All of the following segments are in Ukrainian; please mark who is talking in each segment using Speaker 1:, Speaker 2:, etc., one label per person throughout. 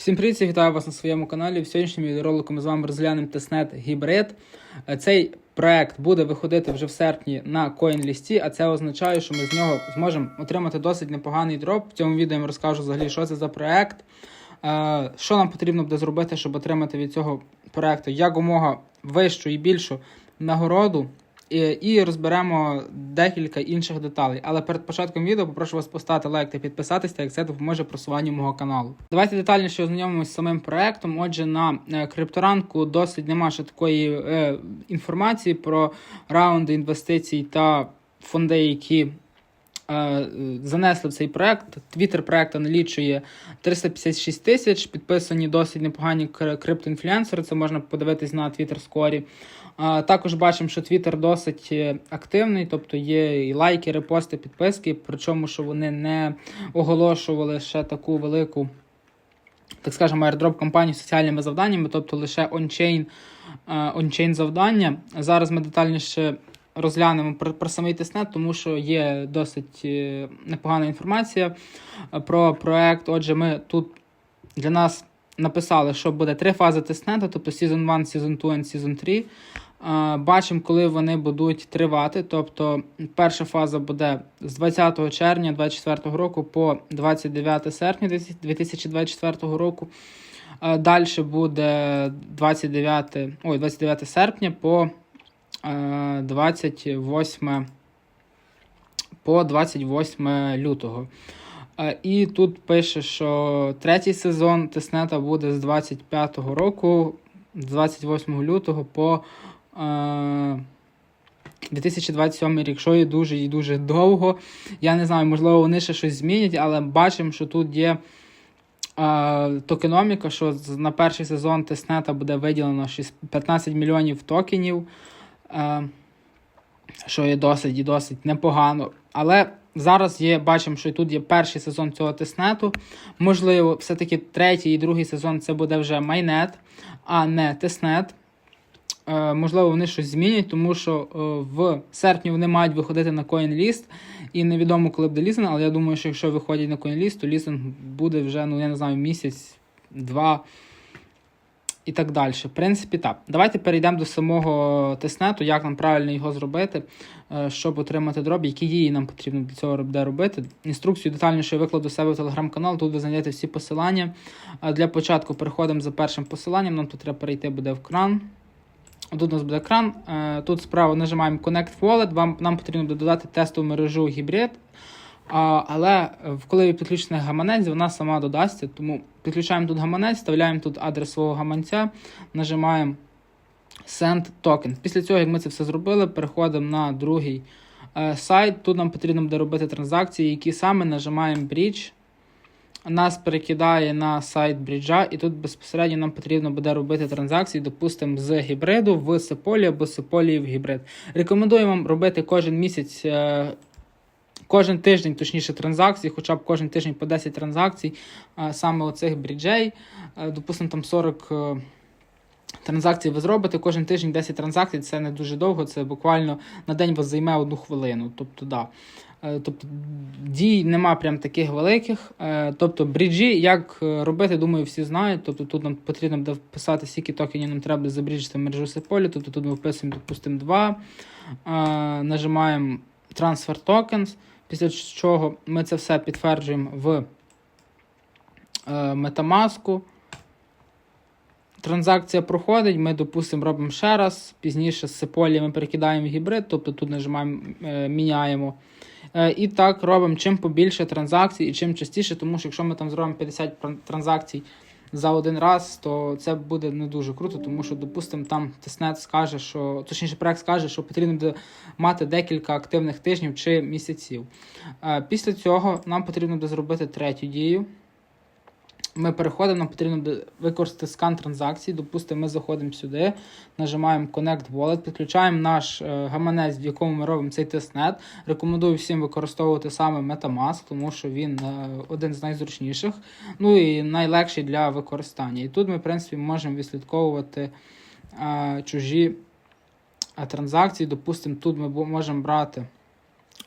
Speaker 1: Всім привіт, вітаю вас на своєму каналі. В сьогоднішньому відеоролику ми з вами розглянемо тестнет гібрид. Е, Цей проект буде виходити вже в серпні на CoinList, а це означає, що ми з нього зможемо отримати досить непоганий дроп. В цьому відео я вам розкажу взагалі, що це за проект, е, що нам потрібно буде зробити, щоб отримати від цього проекту якомога вищу і більшу нагороду. І, і розберемо декілька інших деталей. Але перед початком відео попрошу вас поставити лайк та підписатися, як це допоможе просуванню мого каналу. Давайте детальніше ознайомимося з самим проектом. Отже, на е, крипторанку досить нема ще такої е, інформації про раунди інвестицій та фонди, які е, занесли в цей проект. Твіттер проекту налічує 356 тисяч, підписані досить непогані кр- криптоінфлюенсери. Це можна подивитись на Twitter скорі. Також бачимо, що Twitter досить е, активний, тобто є і лайки, репости, підписки, причому що вони не оголошували ще таку велику, так скажемо, airdrop компанію з соціальними завданнями, тобто лише ончейн, ончейн завдання. Зараз ми детальніше розглянемо про, про самий тестнет, тому що є досить е, непогана інформація е, про проект. Отже, ми тут для нас написали, що буде три фази тестнету, тобто Season 1, Season 2 і Season 3. Бачимо, коли вони будуть тривати. Тобто, перша фаза буде з 20 червня 2024 року по 29 серпня 2024 року. Далі буде 29, ой, 29 серпня по е, 28 по 28 лютого. І тут пише, що третій сезон Теснета буде з 25-го року, з 28 лютого по 2027 рік, що є дуже і дуже довго. Я не знаю, можливо, вони ще щось змінять, але бачимо, що тут є е, токеноміка, що на перший сезон Теснета буде виділено 6 15 мільйонів токенів. Е, що є досить і досить непогано. Але зараз є, бачимо, що тут є перший сезон цього тиснету. Можливо, все-таки третій і другий сезон це буде вже майнет, а не тиснет. Е, можливо, вони щось змінять, тому що е, в серпні вони мають виходити на CoinList, і невідомо, коли буде лізинг, але я думаю, що якщо виходять на CoinList, то лізинг буде вже, ну я не знаю, місяць, два і так далі. В принципі, так. Давайте перейдемо до самого тестнету, як нам правильно його зробити, е, щоб отримати дроп, які дії нам потрібно для цього робити. Інструкцію детальніше я викладу себе в телеграм-канал, тут ви знайдете всі посилання. Для початку переходимо за першим посиланням, нам тут треба перейти буде в кран. Тут у нас буде екран. Е, Тут справа нажимаємо Connect Wallet. Вам нам потрібно додати тестову мережу гібрид. Але е, коли ви підключите гаманець, вона сама додасться. Тому підключаємо тут гаманець, вставляємо тут адрес свого гаманця, нажимаємо Send Token. Після цього, як ми це все зробили, переходимо на другий е, сайт. Тут нам потрібно буде робити транзакції, які саме нажимаємо Bridge. Нас перекидає на сайт бріджа, і тут безпосередньо нам потрібно буде робити транзакції, допустимо, з гібриду в Сеполі або з в гібрид. Рекомендую вам робити кожен місяць, е, кожен тиждень, точніше, транзакції, хоча б кожен тиждень по 10 транзакцій, е, саме оцих бріджей. Е, Допустимо, там 40 е, транзакцій ви зробите. Кожен тиждень 10 транзакцій це не дуже довго, це буквально на день вас займе одну хвилину. Тобто, да. Е, Тобто дій нема прям таких великих. Е, Тобто бріджі, як е, робити, думаю, всі знають. Тобто тут нам потрібно буде вписати, скільки токенів нам треба забріджити в мережу Сеполі. Тобто тут ми вписуємо, допустимо, 2. Нажимаємо Transfer Tokens, після чого ми це все підтверджуємо в Metamask. Транзакція проходить, ми, допустимо, робимо ще раз. Пізніше з Сеполі ми перекидаємо в гібрид, тобто тут нажимаємо, е, міняємо. Е, І так робимо чим побільше транзакцій і чим частіше, тому що якщо ми там зробимо 50 транзакцій за один раз, то це буде не дуже круто, тому що, допустимо, там тиснет скаже, що точніше, проект скаже, що потрібно буде мати декілька активних тижнів чи місяців. Е, Після цього нам потрібно буде зробити третю дію. Ми переходимо, нам потрібно використати скан транзакцій. Допустимо, ми заходимо сюди, нажимаємо Connect Wallet, підключаємо наш е, гаманець, в якому ми робимо цей тестнет. Рекомендую всім використовувати саме Metamask, тому що він е, один з найзручніших, ну і найлегший для використання. І тут ми, в принципі, можемо відслідковувати е, чужі транзакції. Допустимо, тут ми можемо брати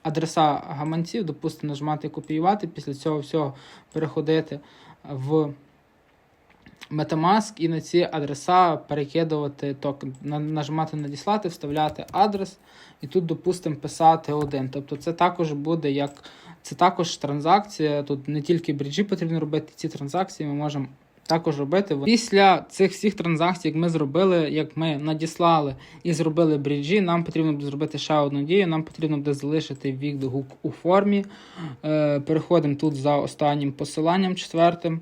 Speaker 1: адреса гаманців, допустимо, нажимати копіювати, після цього всього переходити в Metamask і на ці адреса перекидувати токен, нажимати надіслати, вставляти адрес, і тут, допустимо, писати один. Тобто це також буде як це також транзакція. Тут не тільки бріджі потрібно робити ці транзакції, ми можемо також робити. Після цих всіх транзакцій, як ми зробили, як ми надіслали і зробили бріджі, нам потрібно буде зробити ще одну дію. Нам потрібно буде залишити відгук у формі. Е, переходимо тут за останнім посиланням четвертим.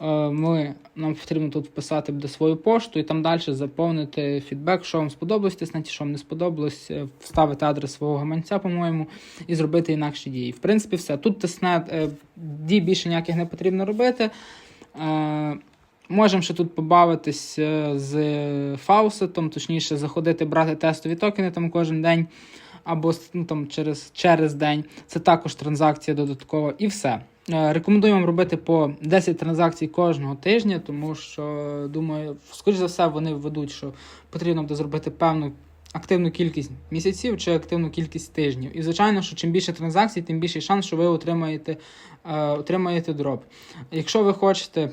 Speaker 1: Е, Ми, нам потрібно тут вписати буде свою пошту і там далі заповнити фідбек, що вам сподобалось, тиснути, що вам не сподобалось, е, вставити адрес свого гаманця, по-моєму, і зробити інакші дії. В принципі, все. Тут тиснет, е, дій більше ніяких не потрібно робити. Е, Можемо ще тут побавитись е, з фаусетом, точніше, заходити, брати тестові токени там кожен день або ну, там, через, через день. Це також транзакція додаткова і все. Е, Рекомендую вам робити по 10 транзакцій кожного тижня, тому що, думаю, скоріш за все, вони введуть, що потрібно буде зробити певну активну кількість місяців чи активну кількість тижнів. І, звичайно, що чим більше транзакцій, тим більший шанс, що ви отримаєте, е, отримаєте дроп. Якщо ви хочете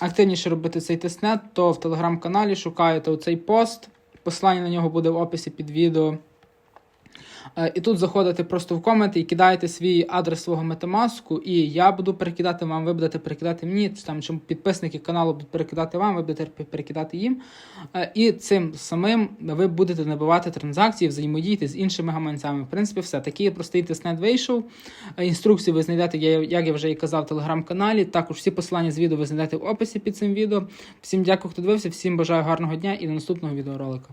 Speaker 1: активніше робити цей тестнет, то в телеграм-каналі шукаєте оцей пост. Посилання на нього буде в описі під відео. Е, І тут заходите просто в коменти і кидаєте свій адрес свого метамаску, і я буду перекидати вам, ви будете перекидати мені, чи там чим підписники каналу будуть перекидати вам, ви будете перекидати їм. Е, І цим самим ви будете набивати транзакції, взаємодіяти з іншими гаманцями. В принципі, все. Такий простий тестнет вийшов. Е, Інструкцію ви знайдете, як я вже і казав, в телеграм-каналі. Також всі посилання з відео ви знайдете в описі під цим відео. Всім дякую, хто дивився, всім бажаю гарного дня і до наступного відеоролика.